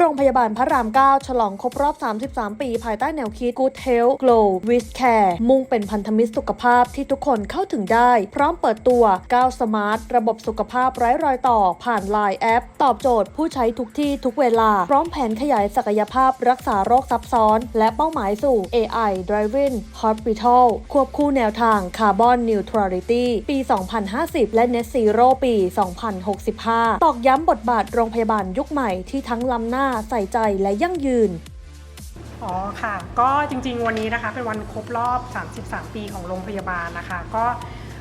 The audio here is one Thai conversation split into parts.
โรงพยาบาลพระราม 9 ฉลองครบรอบ 33 ปี ภายใต้แนวคิด Good Health Glow with Care มุ่งเป็นพันธมิตรสุขภาพที่ทุกคนเข้าถึงได้ พร้อมเปิดตัว 9 Smart ระบบสุขภาพไร้รอยต่อ ผ่าน Line แอป ตอบโจทย์ผู้ใช้ทุกที่ทุกเวลา พร้อมแผนขยายศักยภาพรักษาโรคซับซ้อน และเป้าหมายสู่ AI Driven Hospital ควบคู่แนวทาง Carbon Neutrality ปี 2050 และ Net Zero ปี 2065 ตอกย้ำบทบาทโรงพยาบาลยุคใหม่ที่ทั้งล้ำหน้าใส่ใจและยั่งยืน อ๋อค่ะ ก็จริงๆ วันนี้นะคะเป็นวันครบรอบ 33 ปีของโรงพยาบาลนะคะ ก็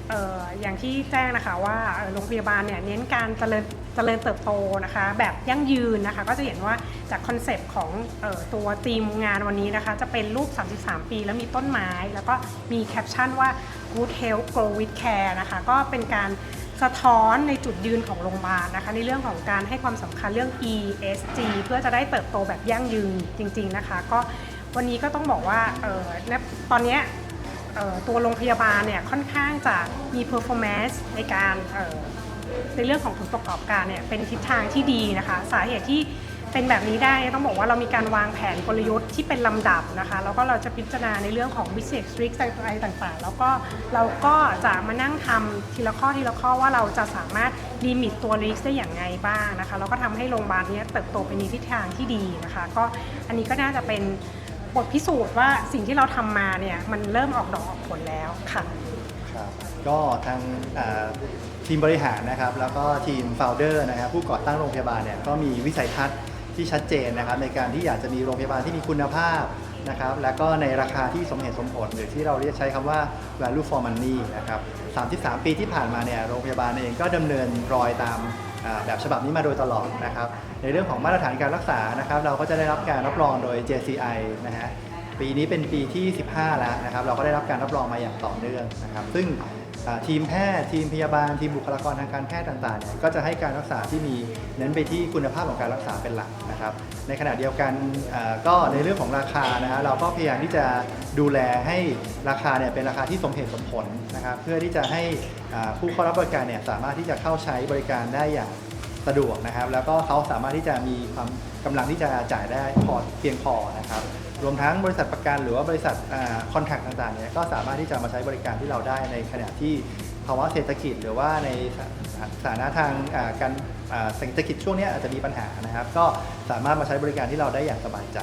เอ่อย่างที่แจ้งนะคะว่าโรงพยาบาลเนี่ยเน้นการเจริญเจริญเติบโตนะคะ แบบยั่งยืนนะคะ ก็จะเห็นว่าจากคอนเซปต์ของออตัวธีมงานวันนี้นะคะ จะเป็นรูป 33 ปี แล้วมีต้นไม้ แล้วก็มีแคปชั่นว่า Good Health Grow with Care นะคะ ก็เป็นการ สะท้อนในจุดยืนของโรงพยาบาลนะคะในเรื่องของการให้ความสำคัญเรื่อง ESG เพื่อจะได้เติบโตแบบยั่งยืนจริง ๆนะคะ ก็วันนี้ก็ต้องบอกว่าเออตอนนี้ตัวโรงพยาบาลเนี่ยค่อนข้างจะมี performance ในการออในเรื่องของผลประกอบการเนี่ยเป็นทิศทางที่ดีนะคะ สาเหตุที่ เป็นแบบนี้ได้ต้องบอกว่าเรามีการวางแผนกลยุทธ์ที่เป็นลำดับนะคะแล้วก็เราจะพิจารณาในเรื่องของ business risk อะไรต่างๆ แล้วก็เราก็จะมานั่งทำทีละข้อทีละข้อว่าเราจะสามารถลิมิตตัว risk ได้อย่างไงบ้างนะคะแล้วก็ทำให้โรงพยาบาลนี้เติบโตไปในทิศทางที่ดีนะคะ ก็อันนี้ก็น่าจะเป็นบทพิสูจน์ว่าสิ่งที่เราทำมาเนี่ยมันเริ่มออกดอกออกผลแล้วค่ะครับก็ทางทีมบริหารนะครับแล้วก็ทีมโฟลเดอร์นะครับผู้ก่อตั้งโรงพยาบาลเนี่ยก็มีวิสัยทัศน์ ที่ชัดเจนนะครับในการที่อยากจะมีโรงพยาบาลที่มีคุณภาพนะครับแล้วก็ในราคาที่สมเหตุสมผล หรือที่เราเรียกใช้คำว่า value for money นะครับ 33 ปีที่ผ่านมาเนี่ยโรงพยาบาลเองก็ดำเนินรอยตามแบบฉบับนี้มาโดยตลอดนะครับในเรื่องของมาตรฐานการรักษานะครับเราก็จะได้รับการรับรองโดย JCI นะฮะปีนี้เป็นปีที่ 15 แล้วนะครับเราก็ได้รับการรับรองมาอย่างต่อเนื่องนะครับซึ่ง ทีมแพทย์ทีมพยาบาล ทีมบุคลากรทางการแพทย์ต่างๆเนี่ยก็จะให้การรักษาที่มีเน้นไปที่คุณภาพของการรักษาเป็นหลักนะครับ ในขณะเดียวกันก็ในเรื่องของราคานะฮะเราก็พยายามที่จะดูแลให้ราคาเนี่ยเป็นราคาที่สมเหตุสมผลนะครับ เพื่อที่จะให้ผู้เข้ารับบริการเนี่ยสามารถที่จะเข้าใช้บริการได้อย่างสะดวกนะครับ แล้วก็เขาสามารถที่จะมีความกำลังที่จะจ่ายได้พอเพียงพอนะครับ รวมทั้งบริษัทประกันหรือว่าบริษัทคอนแทคต่างๆเนี่ยก็สามารถที่จะมาใช้บริการที่เราได้ในขณะที่ภาวะเศรษฐกิจหรือว่าในสถานะทางการเศรษฐกิจช่วงนี้อาจจะมีปัญหานะครับ ก็สามารถมาใช้บริการที่เราได้อย่างสบายใจ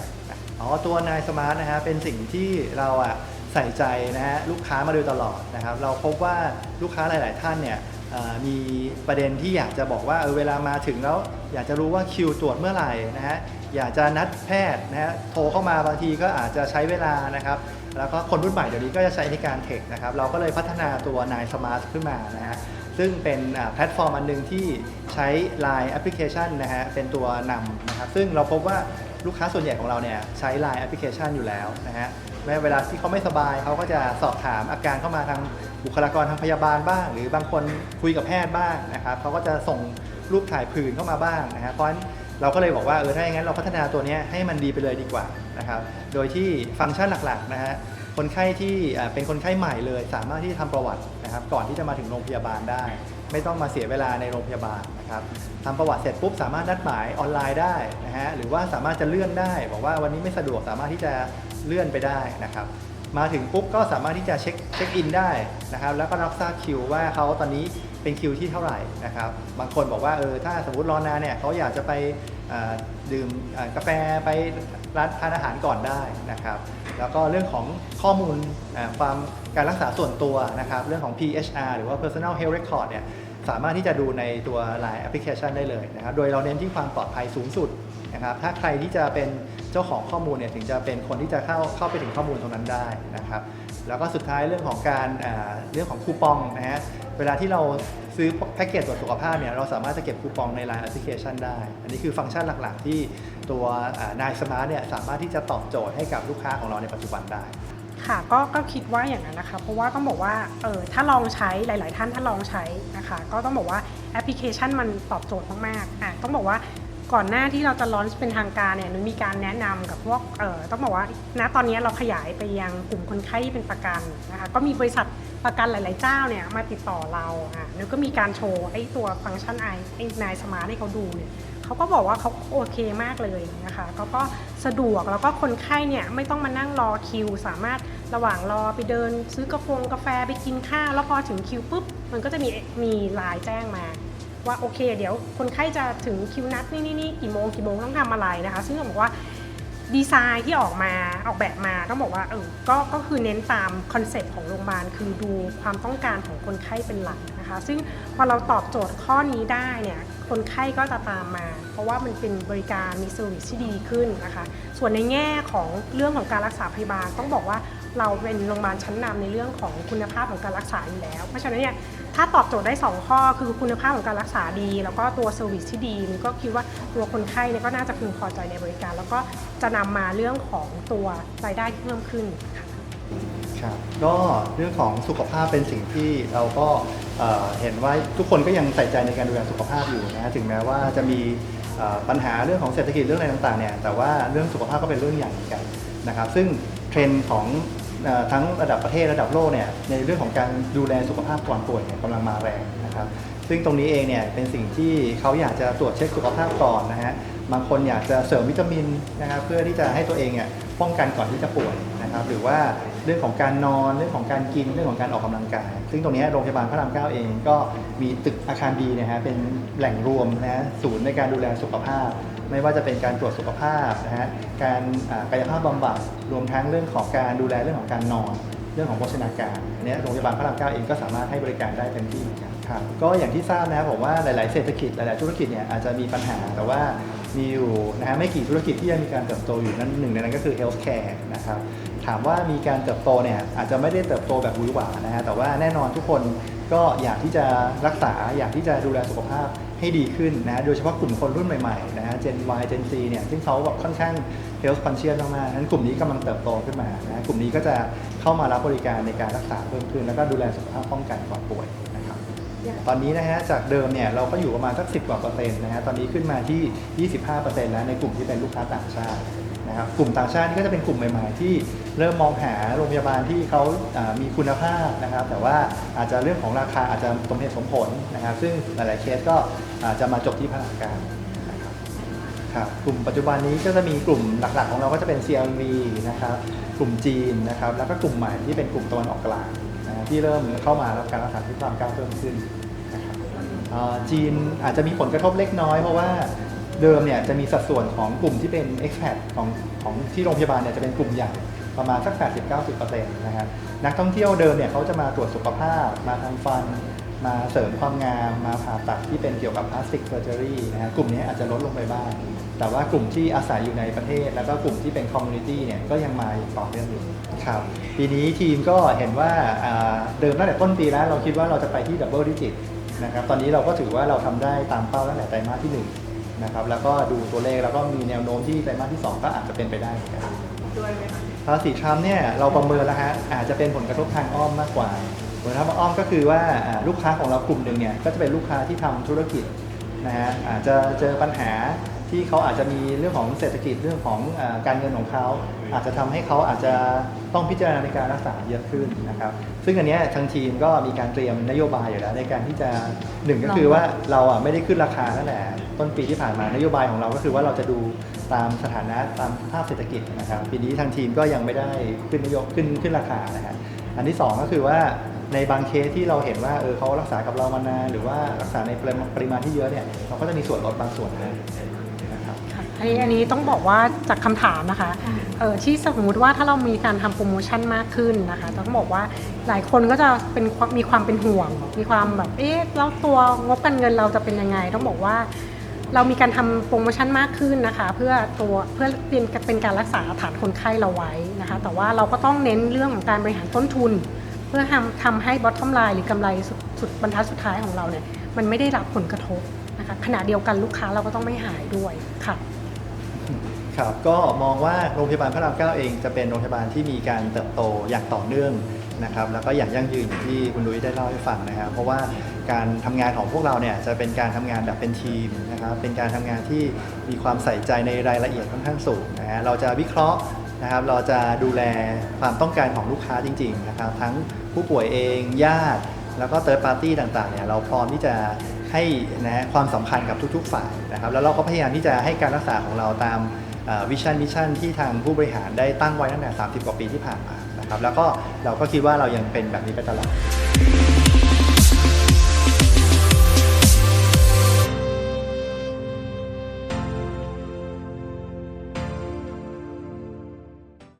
อ๋อตัวนายสมาร์ทนะฮะเป็นสิ่งที่เราอะใส่ใจนะฮะลูกค้ามาโดยตลอดนะครับ เราพบว่าลูกค้าหลาย ๆ ท่านเนี่ย มีประเด็นที่อยากจะบอกว่าเออเวลามาถึงแล้ว อยากจะรู้ว่าคิวตรวจเมื่อไหร่นะฮะอยากจะนัดแพทย์นะฮะโทรเข้ามาบางทีก็อาจจะใช้เวลานะครับ แล้วก็คนรุ่นใหม่เดี๋ยวนี้ก็จะใช้ในการเทคนะครับ เราก็เลยพัฒนาตัวนายสมาร์ทขึ้นมานะฮะซึ่งเป็นแพลตฟอร์มอันหนึ่งที่ใช้ Line แอปพลิเคชันนะฮะเป็นตัวนำนะครับซึ่งเราพบว่าลูกค้าส่วนใหญ่ของเราเนี่ยใช้ Line แอปพลิเคชันอยู่แล้วนะฮะแม้เวลาที่เขาไม่สบายเขาก็จะสอบถามอาการเข้ามาทาง บุคลากรทางพยาบาลบ้าง หรือบางคนคุยกับแพทย์บ้างนะครับเขาก็จะส่งรูปถ่ายผื่นเข้ามาบ้างนะครับเพราะฉะนั้นเราก็เลยบอกว่าเออถ้าอย่างนั้นเราพัฒนาตัวนี้ให้มันดีไปเลยดีกว่านะครับโดยที่ฟังก์ชันหลักๆนะฮะคนไข้ที่เป็นคนไข้ใหม่เลย สามารถที่จะทำประวัตินะครับก่อนที่จะมาถึงโรงพยาบาลได้ ไม่ต้องมาเสียเวลาในโรงพยาบาลนะครับทำประวัติเสร็จปุ๊บสามารถนัดหมายออนไลน์ได้นะฮะหรือว่าสามารถจะเลื่อนได้ บอกว่าวันนี้ไม่สะดวกสามารถที่จะเลื่อนไปได้นะครับ มาถึงปุ๊บก็สามารถที่จะเช็คเช็คอินได้นะครับแล้วก็รับทราบคิวว่าเขาตอนนี้เป็นคิวที่เท่าไหร่นะครับบางคนบอกว่าเออถ้าสมมติรอนานเนี่ยเขาอยากจะไปดื่มกาแฟไปร้านทานอาหารก่อนได้นะครับแล้วก็เรื่องของข้อมูลความการรักษาส่วนตัวนะครับเรื่องของ PHR หรือว่า Personal Health Record เนี่ยสามารถที่จะดูในตัว Line Application ได้เลยนะครับ โดยเราเน้นที่ความปลอดภัยสูงสุดนะครับ ถ้าใครที่จะเป็น เจ้าของข้อมูลเนี่ยถึงจะเป็นคนที่จะเข้าเข้าไปถึงข้อมูลตรงนั้นได้นะครับ แล้วก็สุดท้ายเรื่องของการเรื่องของคูปองนะฮะเวลาที่เราซื้อแพ็กเกจตรวจสุขภาพเนี่ยเราสามารถจะเก็บคูปองใน Line Application ได้ อันนี้คือฟังก์ชันหลักๆ ที่ตัวนายสมาร์ทเนี่ยสามารถที่จะตอบโจทย์ให้กับลูกค้าของเราในปัจจุบันได้ค่ะก็ก็คิดว่าอย่างนั้นนะคะ เพราะว่าต้องบอกว่าเออถ้าลองใช้หลาย ๆ ท่านถ้าลองใช้นะคะ ก็ต้องบอกว่าแอปพลิเคชันมันตอบโจทย์มากๆอะต้องบอกว่า ก่อนหน้าที่เราจะลอนเป็นทางการเนี่ยนุ้ยมีการแนะนำกับพวกเอ่อต้องบอกว่าณตอนนี้เราขยายไปยังกลุ่มคนไข้ที่เป็นประกันนะคะก็มีบริษัทประกันหลาย ๆ เจ้าเนี่ยมาติดต่อเราอะนุ้ยก็มีการโชว์ไอ้ตัวฟังก์ชันไอไอ้นายสมาร์ทให้เขาดูเนี่ยเขาก็บอกว่าเขาโอเคมากเลยนะคะเขาก็สะดวกแล้วก็คนไข้เนี่ยไม่ต้องมานั่งรอคิว สามารถระหว่างรอไปเดิน ซื้อกาแฟกาแฟไปกินข้าวแล้วพอถึงคิวปุ๊บมันก็จะมีมีไลน์แจ้งมา ว่าโอเค เดี๋ยวคนไข้จะถึงคิวนัดนี่นี่นี่กี่โมงกี่โมงต้องทำอะไรนะคะ ซึ่งต้องบอกว่าดีไซน์ที่ออกมาออกแบบมาต้องบอกว่าเออก็ก็คือเน้นตามคอนเซ็ปต์ของโรงพยาบาลคือดูความต้องการของคนไข้เป็นหลักนะคะ ซึ่งพอเราตอบโจทย์ข้อนี้ได้เนี่ยคนไข้ก็จะตามมา เพราะว่ามันเป็นบริการมีเซอร์วิสที่ดีขึ้นนะคะ ส่วนในแง่ของเรื่องของการรักษาพยาบาลต้องบอกว่าเราเป็นโรงพยาบาลชั้นนำในเรื่องของคุณภาพของการรักษาอยู่แล้ว เพราะฉะนั้นเนี่ย ถ้าตอบโจทย์ได้ 2 ข้อคือคุณภาพของการรักษาดี แล้วก็ตัวเซอร์วิสที่ดีมันก็คิดว่าตัวคนไข้เนี่ยก็น่าจะพึงพอใจในบริการ แล้วก็จะนำมาเรื่องของตัวรายได้ที่เพิ่มขึ้นค่ะ ครับก็เรื่องของสุขภาพเป็นสิ่งที่เราก็เอ่อเห็นว่าทุกคนก็ยังใส่ใจในการดูแลสุขภาพอยู่นะถึงแม้ว่าจะมีเอ่อปัญหาเรื่องของเศรษฐกิจเรื่องอะไรต่างๆเนี่ยแต่ว่าเรื่องสุขภาพก็เป็นเรื่องใหญ่เหมือนกันนะครับซึ่งเทรนด์ของ ทั้งระดับประเทศระดับโลกเนี่ยในเรื่องของการดูแลสุขภาพก่อนป่วยเนี่ยกำลังมาแรงนะครับซึ่งตรงนี้เองเนี่ยเป็นสิ่งที่เขาอยากจะตรวจเช็คสุขภาพก่อนนะฮะบางคนอยากจะเสริมวิตามินนะครับเพื่อที่จะให้ตัวเองเนี่ยป้องกันก่อนที่จะป่วยนะครับหรือว่าเรื่องของการนอนเรื่องของการกินเรื่องของการออกกำลังกาย ซึ่งตรงนี้โรงพยาบาลพระรามเก้าเองก็มีตึกอาคารดีนะฮะเป็นแหล่งรวมนะฮะศูนย์ในการดูแลสุขภาพ ไม่ว่าจะเป็นการตรวจสุขภาพนะฮะการกายภาพบำบัดรวมทั้งเรื่องของการดูแลเรื่องของการนอน เรื่องของโภชนาการอันเนี้ยโรงพยาบาลพระรามเก้าเองก็สามารถให้บริการได้เต็มที่เหมือนกันครับก็อย่างที่ทราบนะครับผมว่าหลาย ๆ เศรษฐกิจหลาย ๆ ธุรกิจเนี่ยอาจจะมีปัญหาแต่ว่ามีอยู่นะฮะไม่กี่ธุรกิจที่ยังมีการเติบโตอยู่นั่นหนึ่งในนั้นก็คือ healthcare นะครับถามว่ามีการเติบโตเนี่ยอาจจะไม่ได้เติบโตแบบหวือหวานะฮะแต่ว่าแน่นอนทุกคนก็อยากที่จะรักษาอยากที่จะดูแลสุขภาพ ให้ดีขึ้นนะโดยเฉพาะกลุ่มคนรุ่นใหม่ๆนะฮะ Gen Y Gen Z เนี่ยซึ่งเขาแบบค่อนข้าง health conscious มากๆนั้นกลุ่มนี้กำลังเติบโตขึ้นมานะกลุ่มนี้ก็จะเข้ามารับบริการในการรักษาเพิ่มขึ้น แล้วก็ดูแลสุขภาพป้องกันก่อนป่วยนะครับตอนนี้นะฮะจากเดิมเนี่ยเราก็อยู่ประมาณสัก 10 กว่าเปอร์เซ็นต์นะฮะตอนนี้ขึ้นมาที่ 25 เปอร์เซ็นต์แล้วในกลุ่มที่เป็นลูกค้าต่างชาติ นะครับกลุ่มต่างชาตินี่ก็จะเป็นกลุ่มใหม่ ๆ ที่เริ่มมองหาโรงพยาบาลที่เขามีคุณภาพนะครับ แต่ว่าอาจจะเรื่องของราคาอาจจะสมเหตุสมผลนะครับ ซึ่งหลายๆเคสก็อาจจะมาจบที่พนักงานครับกลุ่มปัจจุบันนี้ก็จะมีกลุ่มหลักๆ ของเราก็จะเป็น CLV นะครับกลุ่มจีนนะครับแล้วก็กลุ่มใหม่ที่เป็นกลุ่มตะวันออกกลางนะที่เริ่มเข้ามารับการรักษาที่ความก้าวเพิ่มขึ้นนะครับจีนอาจจะมีผลกระทบเล็กน้อยเพราะว่า เดิมเนี่ยจะมีสัดส่วนของกลุ่มที่เป็น expat ของของที่โรงพยาบาลเนี่ยจะเป็นกลุ่มใหญ่ประมาณสัก 80-90%นะฮะนักท่องเที่ยวเดิมเนี่ยเขาจะมาตรวจสุขภาพ มาทำฟัน มาเสริมความงาม มาผ่าตัดที่เป็นเกี่ยวกับพลาสติกเซอร์เจอรี่นะฮะกลุ่มนี้อาจจะลดลงไปบ้าง แต่ว่ากลุ่มที่อาศัยอยู่ในประเทศ แล้วก็กลุ่มที่เป็นคอมมูนิตี้เนี่ยก็ยังมาต่อเนื่องอยู่ครับปีนี้ทีมก็เห็นว่าาเดิมตั้งแต่ต้นปีแล้วเราคิดว่าเราจะไปที่ดับเบิลดิจิตนะครับตอนนี้เราก็ถือว่าเราทำได้ตามเป้าตั้งแต่ไตรมาสที่ห นึ่งนะครับแล้วก็ดูตัวเลขแล้วก็มีแนวโน้มที่ไตรมาสที่สองก็อาจจะเป็นไปได้เหมือนกันด้วยไหมคะภาษีทรัมป์เนี่ยเราประเมินแล้วฮะอาจจะเป็นผลกระทบทางอ้อมมากกว่าผลกระทบทางอ้อมก็คือว่าอ่าลูกค้าของเรากลุ่มหนึ่งเนี่ยก็จะเป็นลูกค้าที่ทำธุรกิจนะฮะอาจจะเจอปัญหาที่เขาอาจจะมีเรื่องของเศรษฐกิจเรื่องของอาการเงินของเขา อาจจะทำให้เขาอาจจะต้องพิจารณาในการรักษาเยอะขึ้นนะครับ ซึ่งอันนี้ทางทีมก็มีการเตรียมนโยบายอยู่แล้วในการที่จะหนึ่งก็คือว่าเราอะไม่ได้ขึ้นราคานั่นแหละต้นปีที่ผ่านมานโยบายของเราก็คือว่าเราจะดูตามสถานะตามสภาพเศรษฐกิจนะครับ ปีนี้ทางทีมก็ยังไม่ได้ขึ้นนโยบขึ้นขึ้นราคานะฮะอันที่สองก็คือว่าในบางเคสที่เราเห็นว่าเออเขารักษากับเรามานานหรือว่ารักษาในปริมาณที่เยอะเนี่ยเราก็จะมีส่วนลดบางส่วนนะ อันนี้อันนี้ต้องบอกว่าจากคำถามนะคะเออที่สมมุติว่าถ้าเรามีการทำโปรโมชั่นมากขึ้นนะคะต้องบอกว่าหลายคนก็จะเป็นความมีความเป็นห่วง มีความแบบเอ๊ะแล้วตัวงบการเงินเราจะเป็นยังไง ต้องบอกว่าเรามีการทำโปรโมชั่นมากขึ้นนะคะ เพื่อตัวเพื่อเป็นเป็นการรักษาฐานคนไข้เราไว้นะคะ แต่ว่าเราก็ต้องเน้นเรื่องของการบริหารต้นทุน เพื่อทำทำให้ bottom line หรือกำไรสุดสุดบรรทัดสุดท้ายของเราเนี่ยมันไม่ได้รับผลกระทบนะคะขณะเดียวกันลูกค้าเราก็ต้องไม่หายด้วยค่ะ ครับก็มองว่าโรงพยาบาลพระรามเก้าเองจะเป็นโรงพยาบาลที่มีการเติบโตอย่างต่อเนื่องนะครับแล้วก็อย่างยั่งยืนอย่างที่คุณลุยได้เล่าให้ฟังนะครับเพราะว่าการทำงานของพวกเราเนี่ยจะเป็นการทำงานแบบเป็นทีมนะครับเป็นการทำงานที่มีความใส่ใจในรายละเอียดค่อนข้างสูงนะฮะเราจะวิเคราะห์นะครับเราจะดูแลความต้องการของลูกค้าจริงๆนะครับทั้งผู้ป่วยเองญาติ แล้วก็เติร์ดปาร์ตี้ต่างๆเนี่ยเราพร้อมที่จะให้นะฮะความสำคัญกับทุกๆฝ่ายนะครับแล้วเราก็พยายามที่จะให้การรักษาของเราตาม วิชั่นมิชั่นที่ทางผู้บริหารได้ตั้งไว้ตั้งแต่30 กว่าปีที่ผ่านมานะครับแล้วก็เราก็คิดว่าเรายังเป็นแบบนี้ไปตลอด